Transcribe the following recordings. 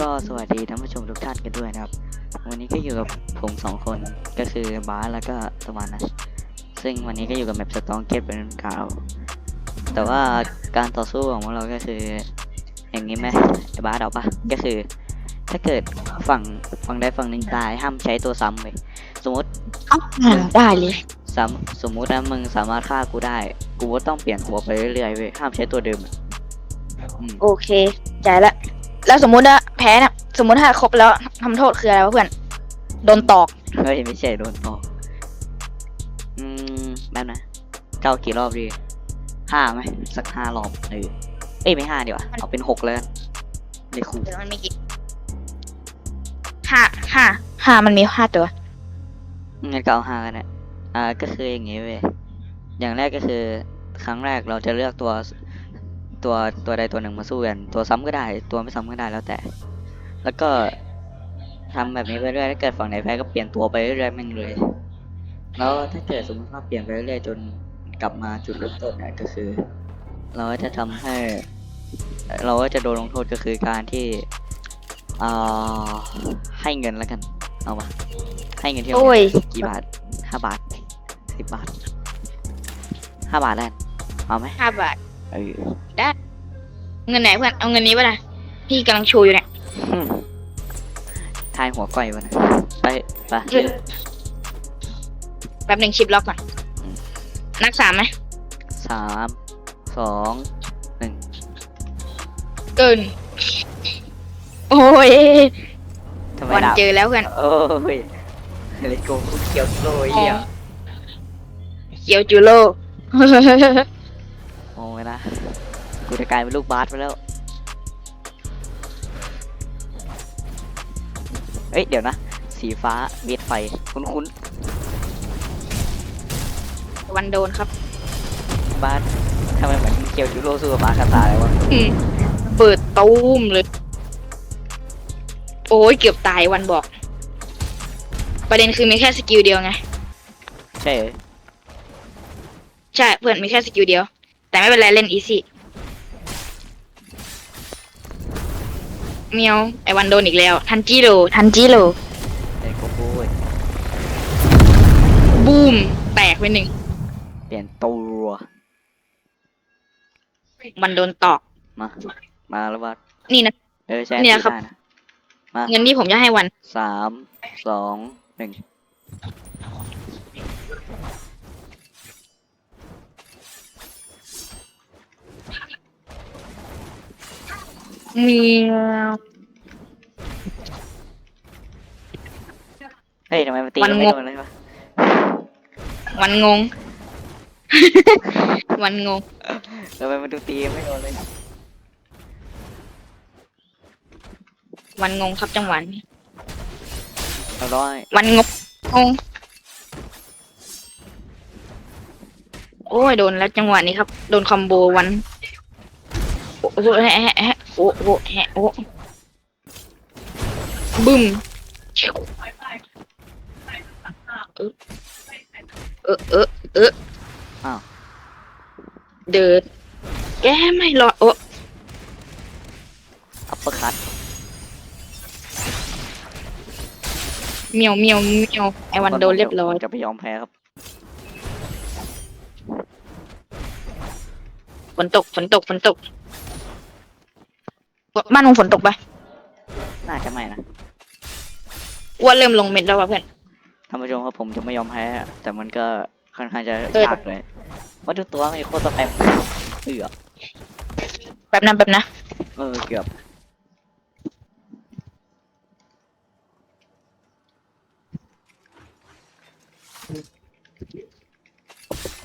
ก็สวัสดีท่านผู้ชมทุกท่านกันด้วยนะครับ วันนี้ก็อยู่กับผมสองคนก็คือบาสแล้วก็ตะวันนะซึ่งวันนี้ก็อยู่กับแมปสตองเก็ตเป็นกล่าวแต่ว่าการต่อสู้ของพวกเราก็คือ อย่างนี้ไหมไอ้บาสเอาปะก็คือ ถ้าเกิดฝั่งฝั่งใดฝั่งหนึ่งตายห้ามใช้ตัวซ้ำเลยสมมติเอ้าได้เลยซ้ำสมมุตินะมึงสามารถฆ่ากูได้ กูก็ต้องเปลี่ยนตัวไปเรื่อยๆเว้ยห้ามใช้ตัวเดิมอะ อืมโอเคใจละ แล้วสมมุติว่าแพ้น่ะสมมุติถ้าครบแล้วทำโทษคืออะไรวะเพื่อน โดนตอก เฮ้ยไม่ใช่โดนออกอืมแป๊บนะเก้ากี่รอบดีห้าไหมสักห้ารอบเออเอ้ยไม่ห้าดีกว่าเอาเป็นหกแล้วกันเดี๋ยวครูเดี๋ยวมันมีกี่ห้าห้าห้ามันมีห้าตัว งั้นก็เอาห้ากันนะอ่า ก็คืออย่างงี้เว้ย อย่างแรกก็คือ ครั้งแรกเราจะเลือกตัว ตัวตัวใดตัวหนึ่งมาสู้กัน ตัวซ้ำก็ได้ ตัวไม่ซ้ำก็ได้แล้วแต่ แล้วก็ทำแบบนี้ไปเรื่อยถ้าเกิดฝั่งไหนแพ้ก็เปลี่ยนตัวไปเรื่อยๆแม่งเลย แล้วถ้าเกิดสมมติว่าเปลี่ยนไปเรื่อยๆจนกลับมาจุดเริ่มต้นเนี่ยก็คือ เราก็จะทำให้ เราก็จะโดนลงโทษก็คือการที่อ่าให้เงินแล้วกัน เอาปะให้เงินที่เราโอ้ยกี่บาทห้าบาทสิบบาทห้าบาทแล้วกันเอาไหมห้าบาท เออเงินไหนเพื่อนเอาเงินนี้ป่ะนะพี่กำลังโชว์อยู่เนี่ยอืมทายหัวก้อยวะนะไปไปเออแป๊บหนึ่งชิปล็อกก่อนนักสามไหมสามสองหนึ่งเกิน โอ้ยทำไมวันดับเจอแล้วเพื่อนโอ้ยเลยโกงเกี่ยวโลยเหี้ยเกียวจูโร่โอ้ยนะ กูจะกลายเป็นลูกบาสไปแล้ว เอ้ย เดี๋ยวนะ สีฟ้าเวียดไฟ คุ้นวันโดนครับ ๆบาสทำไมเหมือนเกียวจูโร่สู้กับบาสคาตาเลยวะ อืมเปิดตูมเลย โอ้ยเกือบตายวันบอก ประเด็นคือมีแค่สกิลเดียวไง ใช่เหรอใช่เพื่อนมีแค่สกิลเดียว แต่ไม่เป็นไรเล่นอีซี่ เมียวไอวันโดนอีกแล้ว ทันจิโร่ทันจิโร่ไอ้โกโก้เว้ยบูมแตกไปหนึ่งเปลี่ยนตัววันโดนตอก มา มาแล้วบาสนี่นะ เออใช่เนี่ยครับ ได้นะมาเงินที่ผมจะให้วันสามสองหนึ่ง มียวเฮ้ยทำไมมันตีมันกันไม่งงโดนเลยวะวันงงวันงงทำไมมันดูตีกันไม่โดนเลยวันงงครับจังหวะนี้เราร้อยวันงงงง โอ้ยโดนแล้วจังหวะนี้ครับ โดนคอมโบวันโอ้โหแฮะแฮะแฮะโอ้โหแฮะโอ้บึ้มเออเออเอออ้าวเดินแกไม่รอดโอ้อัปเปอร์คัตเมียวเมียวเมียวไอวันโดนเรียบร้อยจะไปยอมแพ้ครับฝนตกฝนตกฝนตก บ้านมึงฝนตกปะน่าจะไม่นะอ้ว่าเริ่มลงเม็ดแล้วว่ะเพื่อน ท่านผู้ชมครับผมจะไม่ยอมแพ้แต่มันก็ค่อนข้างจะเออ ยากเลยว่าดูตัวไม่โคตรสแปมเกือบแป๊บนะแป๊บนะเออเกือบ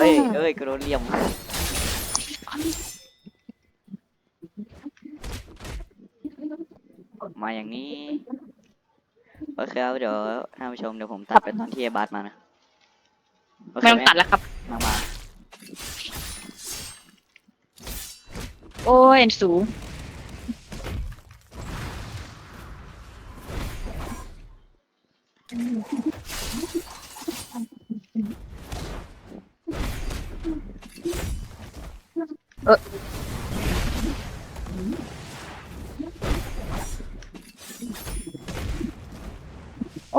เฮ้ยเอ้ยกระโดดเหลี่ยม มาอย่างนี้ โอเคครับเดี๋ยวท่านผู้ชมเดี๋ยวผมตัดเป็นตอนที่ไอ้บาสมานะโอเคไม่ต้องไหมตัดแล้วครับ มามาโอ้ยสูงเออ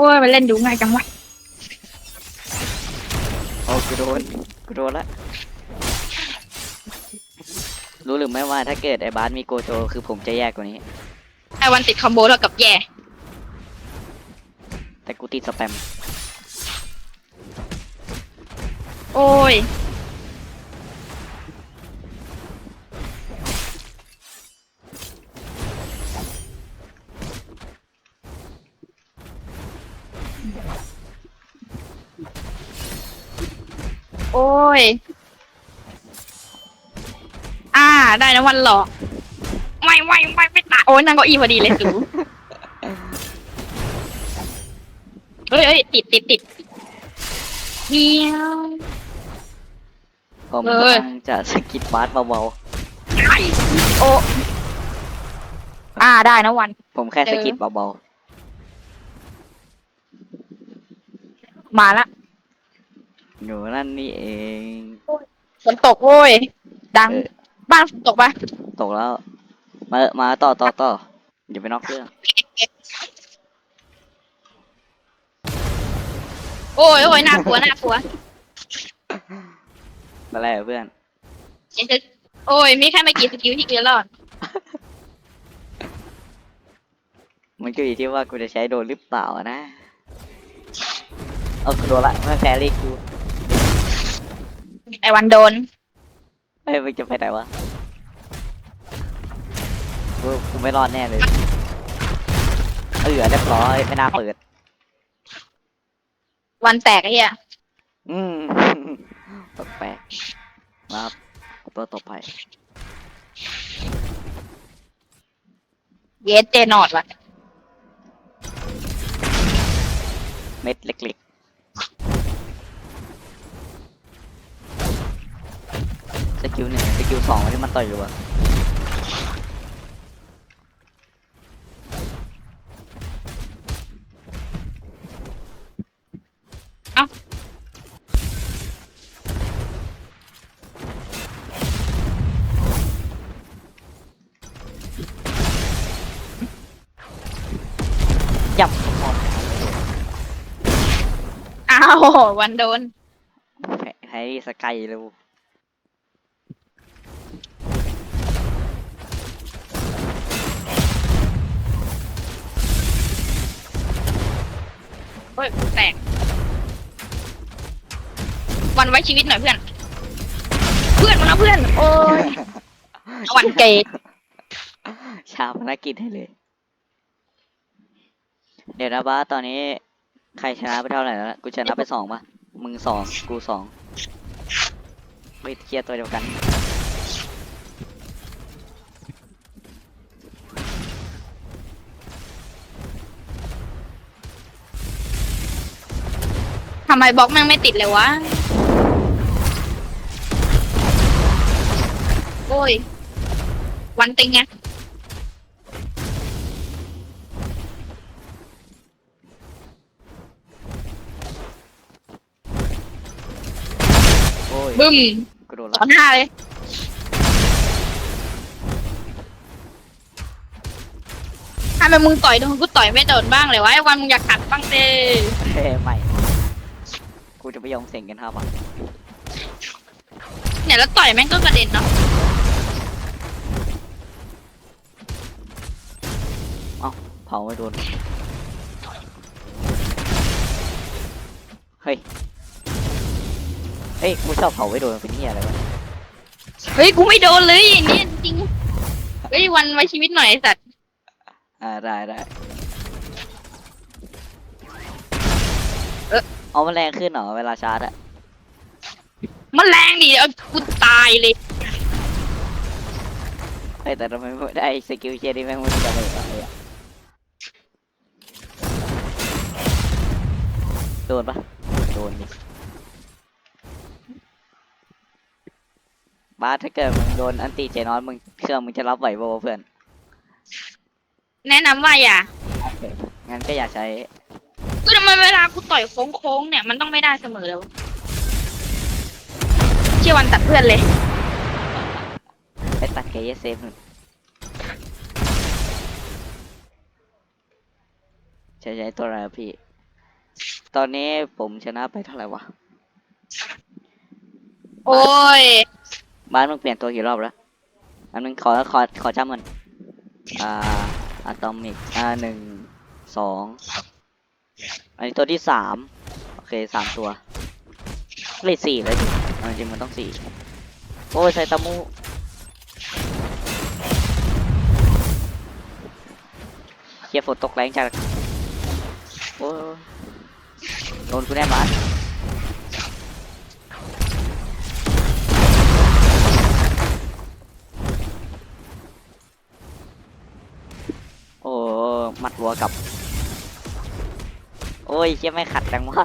โอ้ยมันเล่นดูง่ายจังวะโอ้กูโดนกูโดนละ รู้หรือไม่ว่าถ้าเกิดไอ้บาสมีโกโจคือผมจะแย่กว่านี้ ไอวันติดคอมโบเท่ากับแย่แต่กูติดสแปม โอ้ย โอ้ย อ่า ได้นะวันหลอก ไม่ไม่ไม่ไม่ตายโอ้ยนั่งเก้าอี้พอดีเลยสูเฮ้ยเฮ้ยติดติดติดเดียวผมเออ กำลังจะสะกิดบาสเบาไอ้โอ้อ่าได้นะวัน ๆผมแค่สะกิดเบามาละๆ อยู่นั่นนี่เองฝนตกโว้ย ดัง เออบ้านฝนตกปะตกแล้ว มามาต่อต่อต่ออย่าไปนอกเรื่องโอ้ยโอ้ยน่ากลัวน่ากลัวอะไรอะเพื่อนเดี๋ยวจะโอ้ย มีแค่ไม่กี่สกิลที่เกินรอด มันก็อยู่ที่ว่ากูจะใช้โดนหรือเปล่านะ เอากูโดนละไม่แพ้เลยกู ไอ้วันโดน เฮ้ยมันจะไปไหนวะกูกูไม่รอดแน่เลย เออเรียบร้อยไม่น่าเปิด วันแตกไอ้เหี้ยอืม แปลกๆมาครับตัวต่อไป เยสเจนอดว่ะ เม็ดเล็ก สกิลหนึ่งสกิลสองที่มันต่อยอยู่อะยับอ้าว วันโดนแฮร์รี่สกายเร็ว โอ้ยแตก วันไว้ชีวิตหน่อยเพื่อน เพื่อนมาแล้วเพื่อน โอ้ยวันเกย์ชาวพนักกิจให้เลย เดี๋ยวนะบ้าสตอนนี้ ใครชนะไปเท่าไหร่แล้วนะกูชนะไปสองปะมึงสองกูสองเฮ้ยเคลียร์ตัวเดียวกัน ไมบล็อกแม่งไม่ติดเลยวะ โอ้ย วันติงไงโอ้ยบึ้มกูโดนต่ละอหน้าเลยทำไมมึงต่อยโดนกูต่อยไม่โดนบ้างเลยวะไอ้วันมึงอยากขัดบ้างเด้เฮ้ยไม่ กูจะไปยอมเสียงกันครับอะเนี่ยแล้วต่อยแม่งก็กระเด็นเนาะเผาไม่โดน เฮ้ย เฮ้ย กูชอบเผาไม่โดนมันเป็นเหี้ยอะไรวะ เฮ้ยกูไม่โดนเลยเนี่ยจริงเฮ้ยวันไว้ชีวิตหน่อยไอ้สัตว์อ่าได้ได้ เอ๊ะเอามันแรงขึ้นเหรอเวลาชาร์จอะมันแรงดิเอากูตายเลย เฮ้ยแต่ทำไมไม่ได้สกิลเชียร์นี่แม่งไม่ได้เลยอะไรอะโดนปะโดนดิบ้าสถ้าเกิดมึงโดนอันตีเจนอนมึงเครื่องมึงจะรับไหวบ่วะเพื่อนแนะนำว่าอย่างั้นก็อย่าใช้ก็ทำ ไมเวลากูต่อยโค้งๆเนี่ยมันต้องไม่ได้เสมอเลยวะเชี่ยวันตัดเพื่อนเลย ไปตัดเกยเซฟหนึ่งใช้ใช้ตัวอะไรอะพี่ ตอนนี้ผมชนะไปเท่าไหร่วะ โอ้ยบ้านมึงเปลี่ยนตัวกี่รอบแล้ว อันนึงขอขอขอจำมัน อ่าอะตอมิก อ่าหนึ่ง สอง อันนี้ตัวที่สามโอเคสามตัวเลยสี่เลยจริงมันต้องสี่โอ้ยไซตามุเฮียฝนตกแรงจัดโอ้โดนกูแน่บ้านโอ้หมัดวัวกับ โอ้ยเชี่ยไม่ขัดจังวะ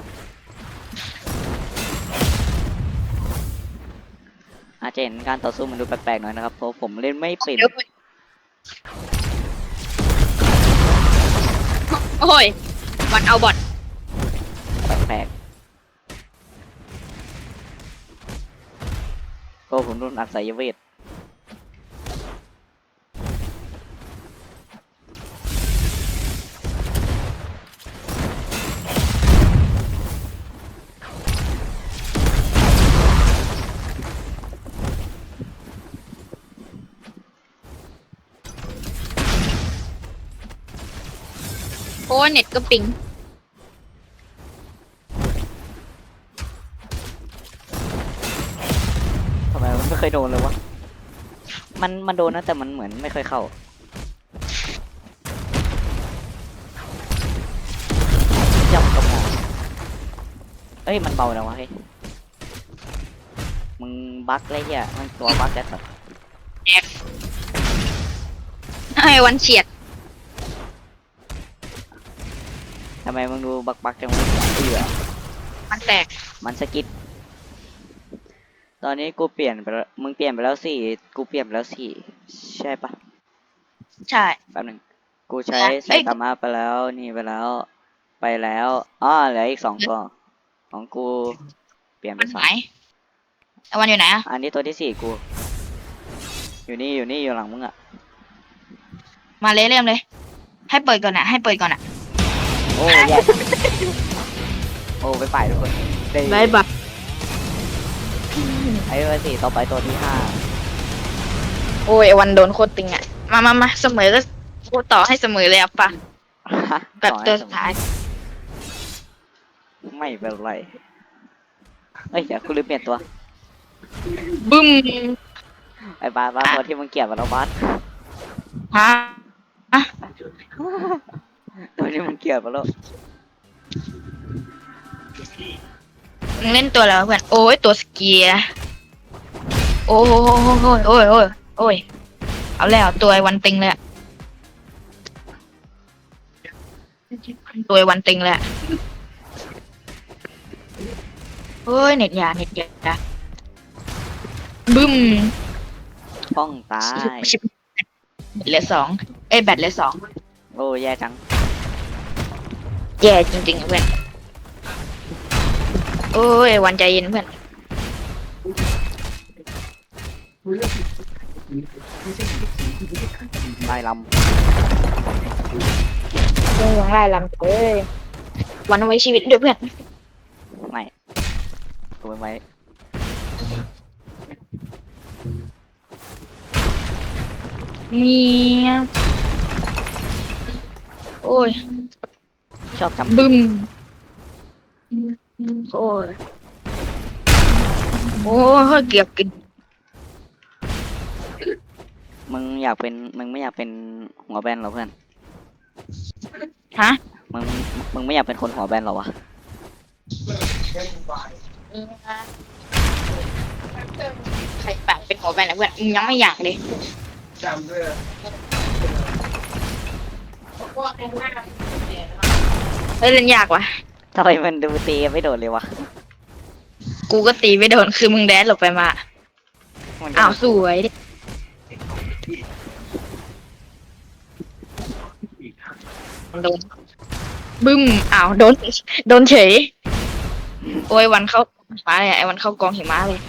อาจจะเห็นการต่อสู้มันดูแปลกๆหน่อยนะครับเพราะผมเล่นไม่เป็นเดี๋ยวไปโอ้ยวันเอาบอทแปลกๆก็ผมโดนอัดสายเวท โอ้ยเน็ตก็ปิง ทำไมมันไม่เคยโดนเลยวะ มันมันโดนนะแต่มันเหมือนไม่เคยเข้าย่ำกระหม่อมเอ้ยมันเบาแล้ววะเฮ้ย มึงบั๊กเลยเฮียมันตัวบั๊กแค่สัตว์ไอ้วันเฉียด ทำไมมึงดูบักบักจังวะเอือมันแตกมันสกิดตอนนี้กูเปลี่ยนไปแล้วมึงเปลี่ยนไปแล้วสี่กูเปลี่ยนไปแล้วสี่ใช่ปะใช่ แป๊บหนึงกูใช้เอ้ย ไซตามะไปแล้วนี่ไปแล้ว ไปแล้วอ๋อเหลืออีกสองตัวของกูเปลี่ยนไปมันสอหางยไอ้วันอยู่ไหนอะอันนี้ตัวที่สี่กู อยู่นี่อยู่นี่อยู่หลังมึงอะมาเลยเริ่มเลย ให้เปิดก่อนนะให้เปิดก่อนนะ โอ้ยแย่จังโอ้ไปป่ายทุกคนได้บายบายไอ้ตัวสี่ต่อไปตัวที่ห้าโอ้ยไอ้วันโดนโคตรติงอะมามามาเสมอก็กูต่อให้เสมอเลยอะปะแบบต่อให้ตัวสสุมดมุติท้าย ไม่เป็นไรเอ้ยเดี๋ยวกูลืมเปลี่ยนตัวบึ้มไอ้บาสบาสตัวที่มึงเกลียดมันแล้วบาสฮะ ตัวที่มึง เกลียดมันแล้วมึงเล่นตัวแล้วะเพื่อน โอ้ยตัวสเกียร์โอ้ยโอ้ยโอ้ยโอ้ยโอ้ยเอาแล้วตัวไอ้วันติงเลยอะตัวไอ้วันติงเลยอะโอ้ยเน็ตยาเน็ตยาบึ้มป้องตายชิบเหลือสองเอ้ยแบตเหลือสอง โอ้แย่จัง แย่จริงๆอะเพื่อนโอ้ยวันใจเย็นเพื่อนไล่ลเรื่องไล่ลำเอ้ยวันเอาไว้ชีวิตด้วยเพื่อนำไม่กูไม่ไว้มีโอ้ย ชอบจำบึ้มโอ้ยโอ้ยเกือบกินมึงอยากเป็นมึงไม่อยากเป็นหัวแบนเหรอเพื่อน ฮะมึงมึงไม่อยากเป็นคนหัวแบนเหรอวะ ใครแปะเป็นหัวแบนนะเพื่อนมึงยังไม่อยากเลยเฮ้ยเล่นยากว่ะ ทำไมมันดูตีไม่โดดเลยวะกูก็ตีไม่โดนคือมึงแดนหลบไปมา มันอ้าวสวยดิโดนบึ้ม อ้าวโดน โดนเฉย โอ้ยวันเข้าหิมาเลยอะไอ้วันเข้ากองหิมะเลย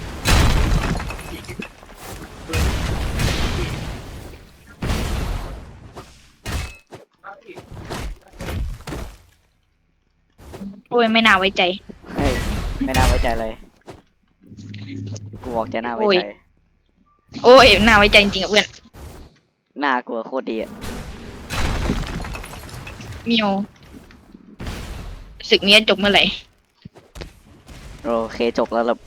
โอ้อ้ยไม่น่าไว้ใจ เฮ้ยไม่น่าไว้ใจเลย กูบอกจะน่าไว้โอ้ย ใจ โอ้ยน่าไว้ใจจริงๆอะเพื่อนน่ากลัวโคตรดีอะเมียวศึกนี้จะจบเมื่อไหร่โอเคจบแล้วล่ะ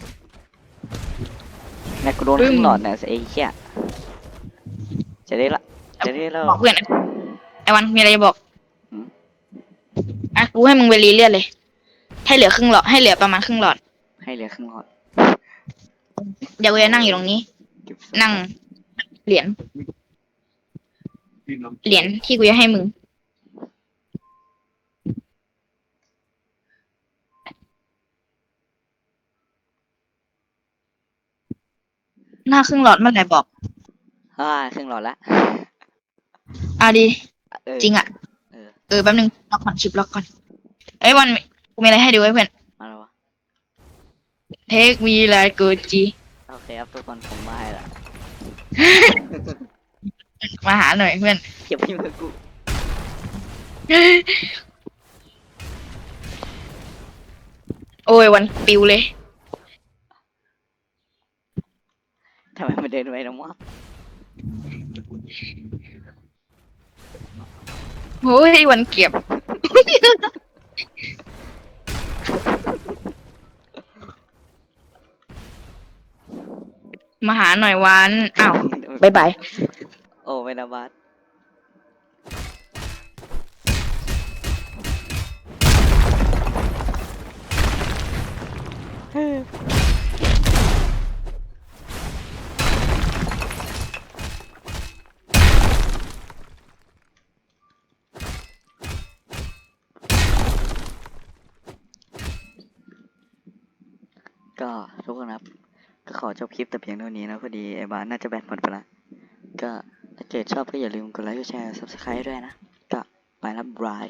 แม่กูโดนปึ้คมรึ่งหลอดเนี่ยไอ้เหี้ยจะได้ละจะได้แล้ว บอกเพื่อนไอ้วันมีอะไรจะบอกหืม อะกูให้มึงไปรีเลียดเลย ให้เหลือครึ่งหลอดให้เหลือประมาณครึ่งหลอด ให้เหลือครึ่งหลอดเดี๋ยวกูจะนั่งอยู่ตรงนี้ เก็บศพนั่ง เหรียญเหรียญที่กูจะให้มึง หน้าครึ่งหลอดเมื่อไหร่บอกอ่าครึ่งหลอดละอะดีเออจริงอะ เออ เออแป๊บนึงล็อกก่อนชิปล็อกก่อน เอ้ยวัน กูมีอะไรให้ดูไว้เพื่อนมาแล้ววะ เทคมีไลกูจีโอเคครับทุกคนผมมาให้ละมาหาหน่อยเพื่อน เก็บพี่มือกูโอ้ยวันปิวเลย ทำไมมันเดินไปน้ำวะโอ้ยวันเก็บ มาหาหน่อยวันอ้าวบายบาย โอ้ไม่นะบาส จบคลิปแต่เพียงเท่านี้นะพอดีไอ้บ้านน่าจะแบตหมดไปละก็ถ้าเกิดชอบก็อย่าลืมกดไลค์กดแชร์ subscribe ด้วยนะ ก็ไปแล้วบาย